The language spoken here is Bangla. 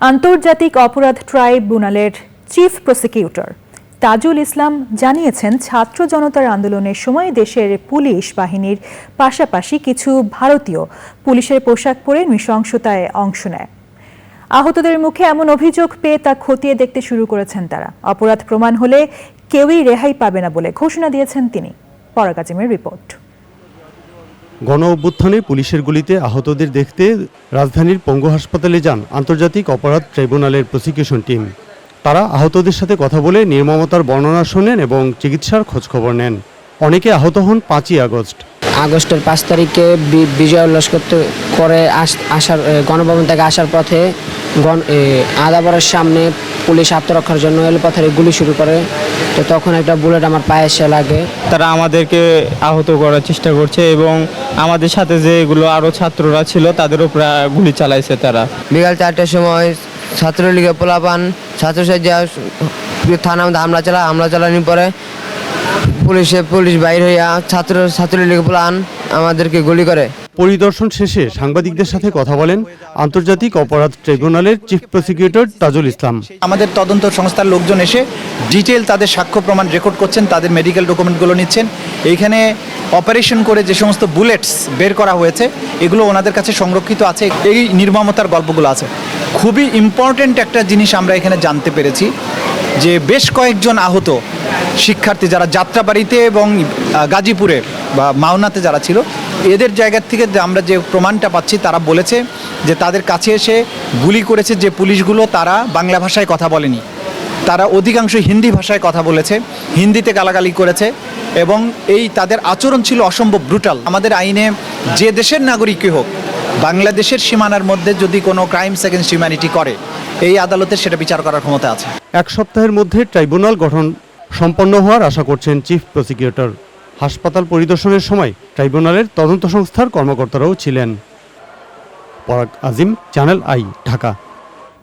আন্তর্জাতিক অপরাধ ট্রাইব্যুনালের চিফ প্রসিকিউটর। তাজুল ইসলাম জানিয়েছেন, ছাত্র জনতার আন্দোলনের সময় দেশের পুলিশ বাহিনীর পাশাপাশি কিছু ভারতীয় পুলিশের পোশাক পরে নৃশংসতায় অংশ নেয়। আহতদের মুখে এমন অভিযোগ পেয়ে তা খতিয়ে দেখতে শুরু করেছেন তারা। অপরাধ প্রমাণ হলে কেউই রেহাই পাবে না বলে ঘোষণা দিয়েছেন তিনি। পরাগ আজিমের রিপোর্ট। গণ অভ্যুত্থানে পুলিশের গুলিতে আহতদের দেখতে রাজধানীর পঙ্গু হাসপাতালে যান আন্তর্জাতিক অপরাধ ট্রাইব্যুনালের প্রসিকিউশন টিম। তারা আহতদের সাথে কথা বলে নির্মমতার বর্ণনা শোনেন এবং চিকিৎসার খোঁজখবর নেন। অনেকে আহত হন পাঁচই আগস্ট। আগস্টের পাঁচ তারিখে বিজয় উল্লাস করতে করে আস- আসার গণভবন থেকে আসার পথে গণ আদাবরের সামনে পুলিশ আত্মরক্ষার জন্য এলপথের গুলি শুরু করে। তো তখন একটা বুলেট আমার পায়ে এসে লাগে। তারা আমাদেরকে আহত করার চেষ্টা করছে এবং আমাদের সাথে যে এগুলো আরও ছাত্ররা ছিল তাদের উপর গুলি চালাইছে তারা। বিকাল চারটার সময় ছাত্রলীগের পোলাপান ছাত্র সাজ্জা থানা মধ্যে হামলা চালা হামলা চালানোর পরে পুলিশে পুলিশ বাইর হইয়া ছাত্র ছাত্রলীগের পোলান আমাদেরকে গুলি করে। পরিদর্শন শেষে সাংবাদিকদের সাথে কথা বলেন আন্তর্জাতিক অপরাধ ট্রাইব্যুনালের চিফ প্রসিকিউটর তাজুল ইসলাম। আমাদের তদন্ত সংস্থার লোকজন এসে ডিটেল তাদের সাক্ষ্য প্রমাণ রেকর্ড করছেন তাদের মেডিকেল ডকুমেন্টগুলো নিচ্ছেন। এইখানে অপারেশন করে যে সমস্ত বুলেটস বের করা হয়েছে এগুলো ওনাদের কাছে সংরক্ষিত আছে। এই নির্মমতার গল্পগুলো আছে। খুবই ইম্পর্ট্যান্ট একটা জিনিস আমরা এখানে জানতে পেরেছি যে বেশ কয়েকজন আহত শিক্ষার্থী যারা যাত্রাবাড়িতে এবং গাজীপুরে বা মাওনাতে যারা ছিল, এদের জায়গার থেকে আমরা যে প্রমাণটা পাচ্ছি, তারা বলেছে যে তাদের কাছে এসে গুলি করেছে যে পুলিশগুলো তারা বাংলা ভাষায় কথা বলেনি। তারা অধিকাংশ হিন্দি ভাষায় কথা বলেছে, হিন্দিতে গালাগালি করেছে এবং এই তাদের আচরণ ছিল অসম্ভব ব্রুটাল আমাদের আইনে যে দেশের নাগরিকই হোক, বাংলাদেশের সীমানার মধ্যে যদি কোনো ক্রাইমস এগেনস্ট হিউম্যানিটি করে, এই আদালতের সেটা বিচার করার ক্ষমতা আছে। এক সপ্তাহের মধ্যে ট্রাইব্যুনাল গঠন সম্পন্ন হওয়ার আশা করছেন চিফ প্রসিকিউটর। হাসপাতাল পরিদর্শনের সময় ট্রাইব্যুনালের তদন্ত সংস্থার কর্মকর্তারাও ছিলেন। পরাগ আজিম, চ্যানেল আই, ঢাকা।